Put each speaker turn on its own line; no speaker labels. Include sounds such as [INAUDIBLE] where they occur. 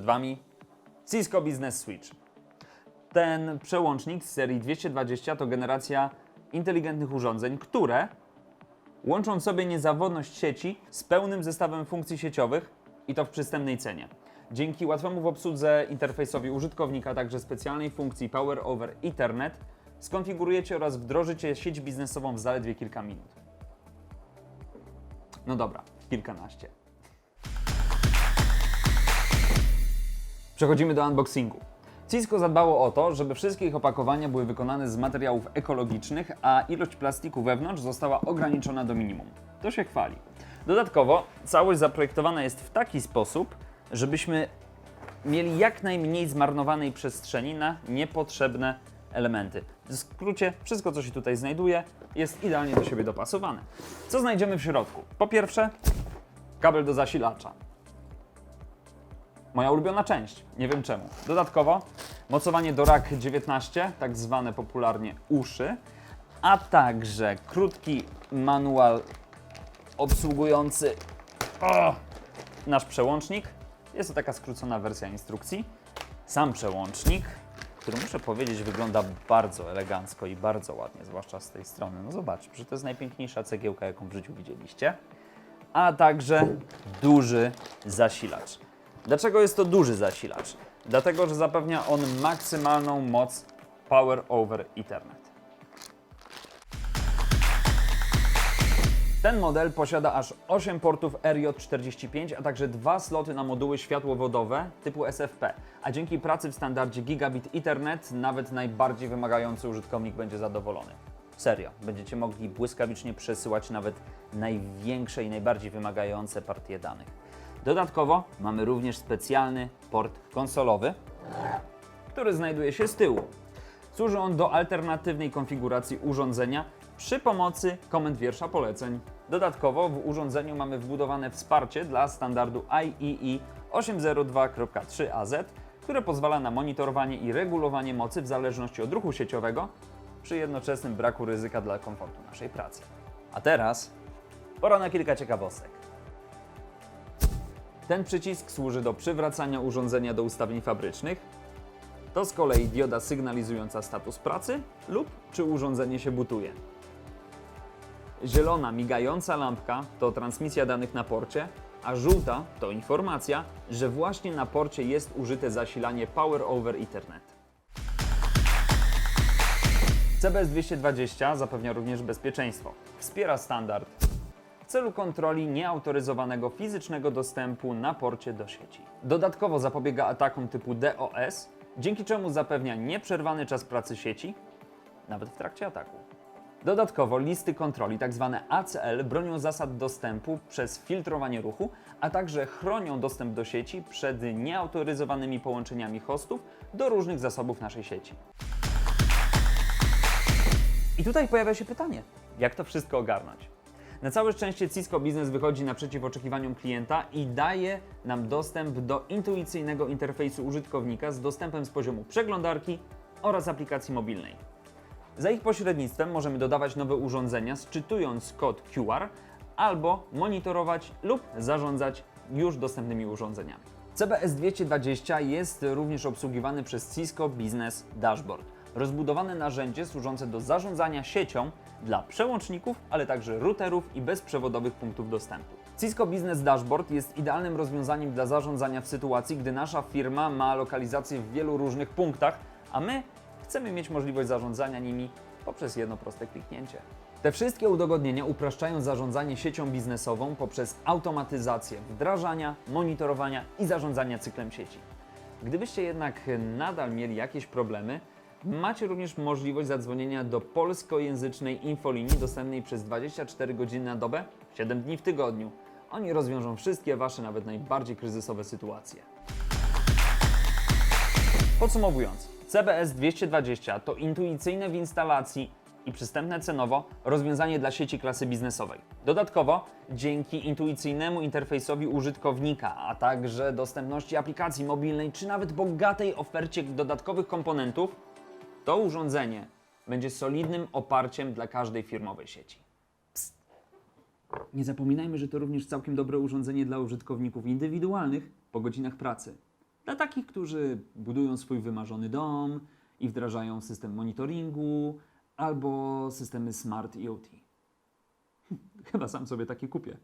Przed Wami Cisco Business Switch. Ten przełącznik z serii 220 to generacja inteligentnych urządzeń, które łączą sobie niezawodność sieci z pełnym zestawem funkcji sieciowych i to w przystępnej cenie. Dzięki łatwemu w obsłudze interfejsowi użytkownika, a także specjalnej funkcji Power over Ethernet, skonfigurujecie oraz wdrożycie sieć biznesową w zaledwie kilka minut. No dobra, kilkanaście. Przechodzimy do unboxingu. Cisco zadbało o to, żeby wszystkie ich opakowania były wykonane z materiałów ekologicznych, a ilość plastiku wewnątrz została ograniczona do minimum. To się chwali. Dodatkowo całość zaprojektowana jest w taki sposób, żebyśmy mieli jak najmniej zmarnowanej przestrzeni na niepotrzebne elementy. W skrócie, wszystko co się tutaj znajduje jest idealnie do siebie dopasowane. Co znajdziemy w środku? Po pierwsze, kabel do zasilacza. Moja ulubiona część, nie wiem czemu. Dodatkowo mocowanie do RAK 19, tak zwane popularnie uszy, a także krótki manual obsługujący o, nasz przełącznik. Jest to taka skrócona wersja instrukcji. Sam przełącznik, który muszę powiedzieć wygląda bardzo elegancko i bardzo ładnie, zwłaszcza z tej strony. No zobaczcie, że to jest najpiękniejsza cegiełka, jaką w życiu widzieliście. A także duży zasilacz. Dlaczego jest to duży zasilacz? Dlatego, że zapewnia on maksymalną moc Power over Ethernet. Ten model posiada aż 8 portów RJ45, a także dwa sloty na moduły światłowodowe typu SFP. A dzięki pracy w standardzie Gigabit Ethernet nawet najbardziej wymagający użytkownik będzie zadowolony. Serio, będziecie mogli błyskawicznie przesyłać nawet największe i najbardziej wymagające partie danych. Dodatkowo mamy również specjalny port konsolowy, który znajduje się z tyłu. Służy on do alternatywnej konfiguracji urządzenia przy pomocy komend wiersza poleceń. Dodatkowo w urządzeniu mamy wbudowane wsparcie dla standardu E IEEE 802.3AZ, które pozwala na monitorowanie i regulowanie mocy w zależności od ruchu sieciowego przy jednoczesnym braku ryzyka dla komfortu naszej pracy. A teraz pora na kilka ciekawostek. Ten przycisk służy do przywracania urządzenia do ustawień fabrycznych. To z kolei dioda sygnalizująca status pracy lub czy urządzenie się butuje. Zielona migająca lampka to transmisja danych na porcie, a żółta to informacja, że właśnie na porcie jest użyte zasilanie Power over Ethernet. CBS 220 zapewnia również bezpieczeństwo. Wspiera standard celu kontroli nieautoryzowanego fizycznego dostępu na porcie do sieci. Dodatkowo zapobiega atakom typu DOS, dzięki czemu zapewnia nieprzerwany czas pracy sieci, nawet w trakcie ataku. Dodatkowo listy kontroli, tzw. ACL, bronią zasad dostępu przez filtrowanie ruchu, a także chronią dostęp do sieci przed nieautoryzowanymi połączeniami hostów do różnych zasobów naszej sieci. I tutaj pojawia się pytanie, jak to wszystko ogarnąć? Na całe szczęście Cisco Business wychodzi naprzeciw oczekiwaniom klienta i daje nam dostęp do intuicyjnego interfejsu użytkownika z dostępem z poziomu przeglądarki oraz aplikacji mobilnej. Za ich pośrednictwem możemy dodawać nowe urządzenia, sczytując kod QR albo monitorować lub zarządzać już dostępnymi urządzeniami. CBS 220 jest również obsługiwany przez Cisco Business Dashboard. Rozbudowane narzędzie służące do zarządzania siecią dla przełączników, ale także routerów i bezprzewodowych punktów dostępu. Cisco Business Dashboard jest idealnym rozwiązaniem dla zarządzania w sytuacji, gdy nasza firma ma lokalizację w wielu różnych punktach, a my chcemy mieć możliwość zarządzania nimi poprzez jedno proste kliknięcie. Te wszystkie udogodnienia upraszczają zarządzanie siecią biznesową poprzez automatyzację wdrażania, monitorowania i zarządzania cyklem sieci. Gdybyście jednak nadal mieli jakieś problemy, macie również możliwość zadzwonienia do polskojęzycznej infolinii dostępnej przez 24 godziny na dobę, 7 dni w tygodniu. Oni rozwiążą wszystkie Wasze, nawet najbardziej kryzysowe sytuacje. Podsumowując, CBS 220 to intuicyjne w instalacji i przystępne cenowo rozwiązanie dla sieci klasy biznesowej. Dodatkowo, dzięki intuicyjnemu interfejsowi użytkownika, a także dostępności aplikacji mobilnej, czy nawet bogatej ofercie dodatkowych komponentów, to urządzenie będzie solidnym oparciem dla każdej firmowej sieci. Psst. Nie zapominajmy, że to również całkiem dobre urządzenie dla użytkowników indywidualnych po godzinach pracy. Dla takich, którzy budują swój wymarzony dom i wdrażają system monitoringu albo systemy smart IoT. [LAUGHS] Chyba sam sobie taki kupię.